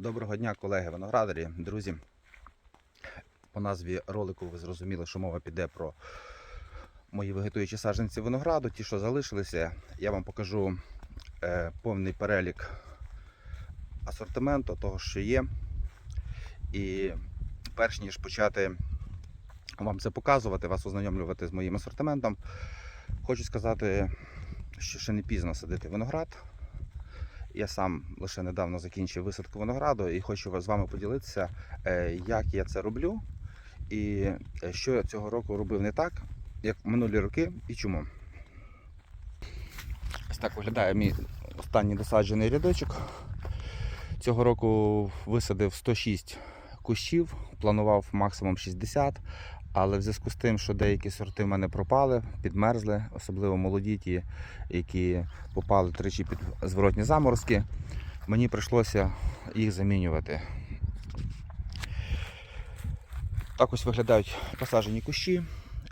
Доброго дня, колеги виноградарі, друзі. По назві ролику ви зрозуміли, що мова піде про мої вегетуючі саджанці винограду, ті, що залишилися. Я вам покажу е, повний перелік асортименту, того, що є. І перш ніж почати вам це показувати, вас ознайомлювати з моїм асортиментом, хочу сказати, що ще не пізно садити виноград. Я сам лише недавно закінчив висадку винограду і хочу з вами поділитися, е, як я це роблю і е, що я цього року робив не так, як минулі роки і чому. Ось так виглядає мій останній досаджений рядочок. Цього року висадив 106 кущів, планував максимум 60, але в зв'язку з тим, що деякі сорти в мене пропали, підмерзли, особливо молоді ті, які попали тричі під зворотні заморозки, мені прийшлося їх замінювати. Так ось виглядають посаджені кущі.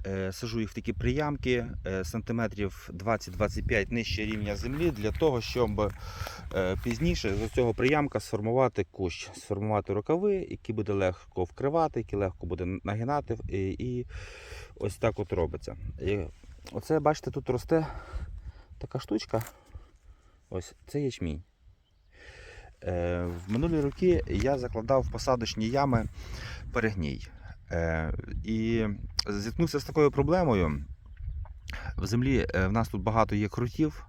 Е, Сажу їх в такі приямки е, сантиметрів 20-25 нижче рівня землі для того, щоб е, пізніше з цього приямка сформувати кущ, сформувати рукави, які буде легко вкривати, які легко буде нагинати. І, і ось так от робиться. І оце, бачите, тут росте така штучка. Ось це ячмінь. В минулі роки я закладав в посадочні ями перегній. Е, і зіткнувся з такою проблемою. В землі е, в нас тут багато є крутів,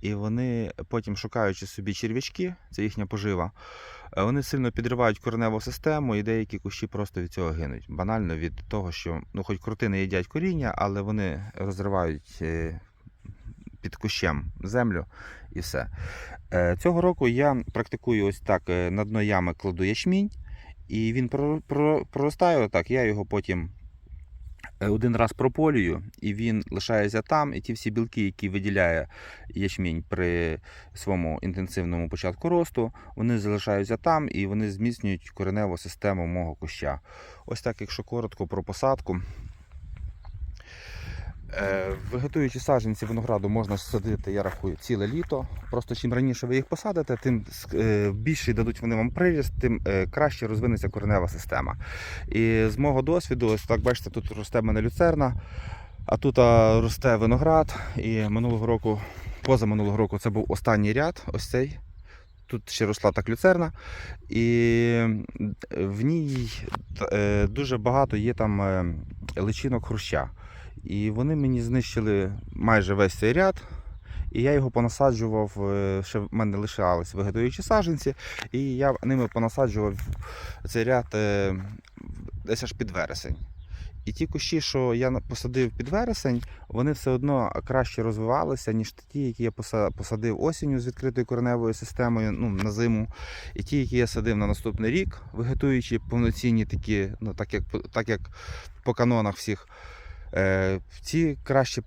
і вони потім шукаючи собі черв'ячки, це їхня пожива, е, вони сильно підривають кореневу систему, і деякі кущі просто від цього гинуть. Банально від того, що ну, хоч крути не їдять коріння, але вони розривають під кущем землю і все. Цього року я практикую ось так: на дно ями кладу ячмінь, і він про- про- проростає отак. Я його потім е, один раз прополюю, і він лишається там. І ті всі білки, які виділяє ячмінь при своєму інтенсивному початку росту, вони залишаються там і вони зміцнюють кореневу систему мого куща. Ось так, якщо коротко про посадку. Е, Вегетуючі саджанці винограду можна садити, я рахую, ціле літо. Просто чим раніше ви їх посадите, тим е, більший дадуть вони вам приріст, тим е, краще розвинеться коренева система. І з мого досвіду, ось так бачите, тут росте мене люцерна, а тут росте виноград. І минулого року, поза минулого року, це був останній ряд, ось цей. Тут ще росла так люцерна, і в ній дуже багато є там личинок хруща. І вони мені знищили майже весь цей ряд. І я його понасаджував, е, ще в мене лишались вегетуючі саджанці, і я ними понасаджував цей ряд е, десь аж під вересень. І ті кущі, що я посадив під вересень, вони все одно краще розвивалися, ніж ті, які я посадив осінню з відкритою кореневою системою ну, на зиму. І ті, які я садив на наступний рік, вегетуючі повноцінні такі, ну, так як, так як по канонах всіх. Е, Ці краще,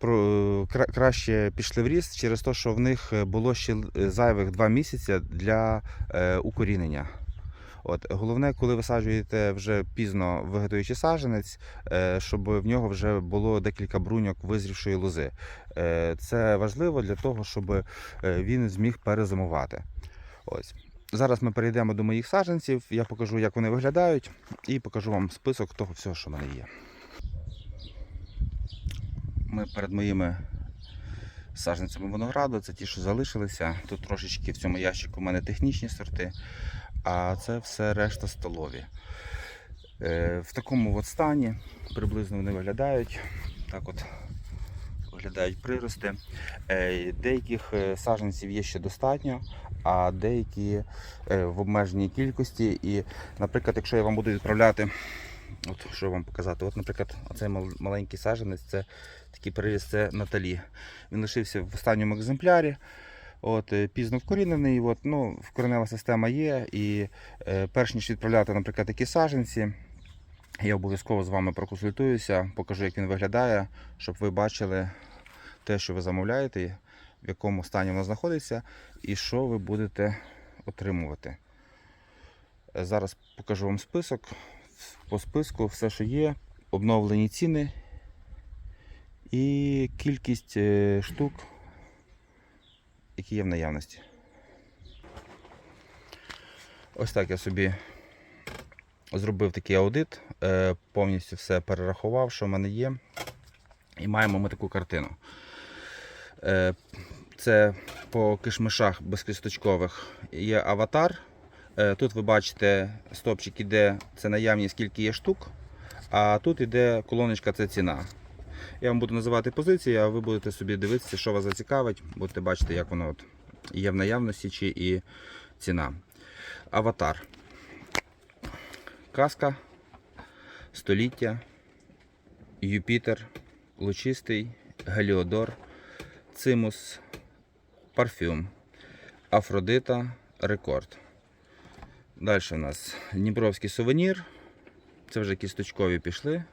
краще пішли в ріст через те, що в них було ще зайвих два місяці для е, укорінення. От, головне, коли висаджуєте вже пізно вегетуючий саджанець, е, щоб в нього вже було декілька бруньок визрівшої лози. Е, Це важливо для того, щоб е, він зміг перезимувати. Ось. Зараз ми перейдемо до моїх саджанців, я покажу, як вони виглядають, і покажу вам список того всього, що в мене є. Ми перед моїми саджанцями винограду, це ті, що залишилися. Тут трошечки в цьому ящику в мене технічні сорти, а це все решта столові. Е, В такому от стані приблизно вони виглядають. Так от виглядають прирости. Е, Деяких е, саджанців є ще достатньо, а деякі в обмеженій кількості. І, наприклад, якщо я вам буду відправляти, от що вам показати, от, наприклад, оцей маленький саджанець, це такий приріст, це Наталі. Він лишився в останньому екземплярі. От, е, пізно вкорінений, от, ну, коренева система є. І е, перш ніж відправляти, наприклад, такі саджанці, я обов'язково з вами проконсультуюся, покажу, як він виглядає, щоб ви бачили те, що ви замовляєте, в якому стані воно знаходиться, і що ви будете отримувати. Е, Зараз покажу вам список. По списку все, що є, обновлені ціни і кількість е, штук, які є в наявності. Ось так я собі зробив такий аудит, е, повністю все перерахував, що в мене є. І маємо ми таку картину. Е, Це по кишмишах безкісточкових є аватар. Е, Тут ви бачите, стопчик іде, це наявність, скільки є штук, а тут іде колоночка, це ціна. Я вам буду називати позиції, а ви будете собі дивитися, що вас зацікавить. Будете бачити, як воно от є в наявності чи і ціна. Аватар. Каска, століття, Юпітер, Лучистий, Геліодор, Цимус, Парфюм, Афродита, Рекорд. Далі у нас Дніпровський сувенір. Це вже кісточкові пішли.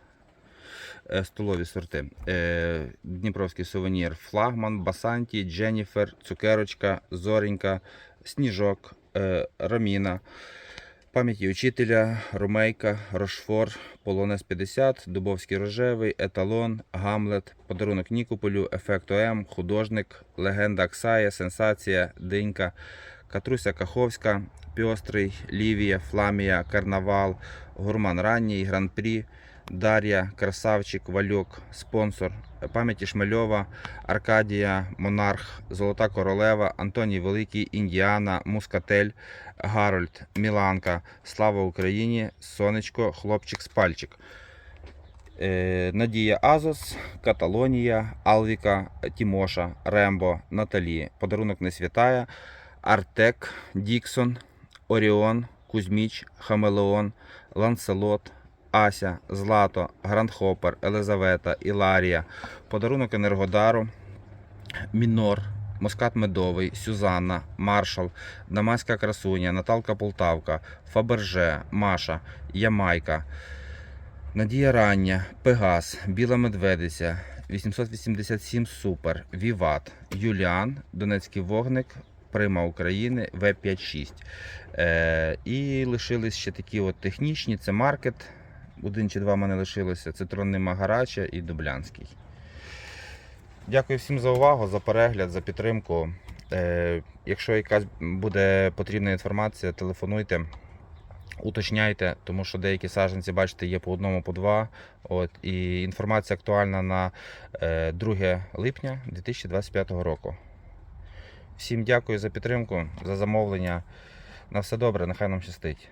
Е, Столові сорти. Е, Дніпровський сувенір, флагман, Басанті, Дженніфер, Цукерочка, Зоренька, Сніжок, е, Раміна, пам'яті учителя, Ромейка, Рошфор, Полонез 50, Дубовський рожевий, Еталон, Гамлет, Подарунок Нікополю, Ефект ОМ, Художник, Легенда Аксая, Сенсація, Динька, Катруся Каховська, Пьострий, Лівія, Фламія, Карнавал, Гурман Ранній, Гран-прі, Дар'я, Красавчик, Вальок, спонсор, пам'яті Шмельова, Аркадія, Монарх, Золота Королева, Антоній Великий, Індіана, Мускатель, Гарольд, Міланка, Слава Україні, Сонечко, Хлопчик Спальчик. Е, Надія Азос, Каталонія, Алвіка, Тімоша, Рембо, Наталі, Подарунок не святая, Артек, Діксон, Оріон, Кузьміч, Хамелеон, Ланселот, Ася, Злато, Грандхопер, Елизавета, Іларія, Подарунок Енергодару, Мінор, Москат Медовий, Сюзанна, Маршал, Дамаська Красуня, Наталка Полтавка, Фаберже, Маша, Ямайка, Надія Рання, Пегас, Біла Медведиця, 887 Супер, Віват, Юліан, Донецький вогник, Прима України, В56. Е, і лишились ще такі от технічні: це маркет. Один чи два мене лишилося. Це Тронний Магарача і Дублянський. Дякую всім за увагу, за перегляд, за підтримку. Е, якщо якась буде потрібна інформація, телефонуйте, уточняйте, тому що деякі саджанці, бачите, є по одному, по два. От, і інформація актуальна на е, 2 липня 2025 року. Всім дякую за підтримку, за замовлення. На все добре, нехай нам щастить.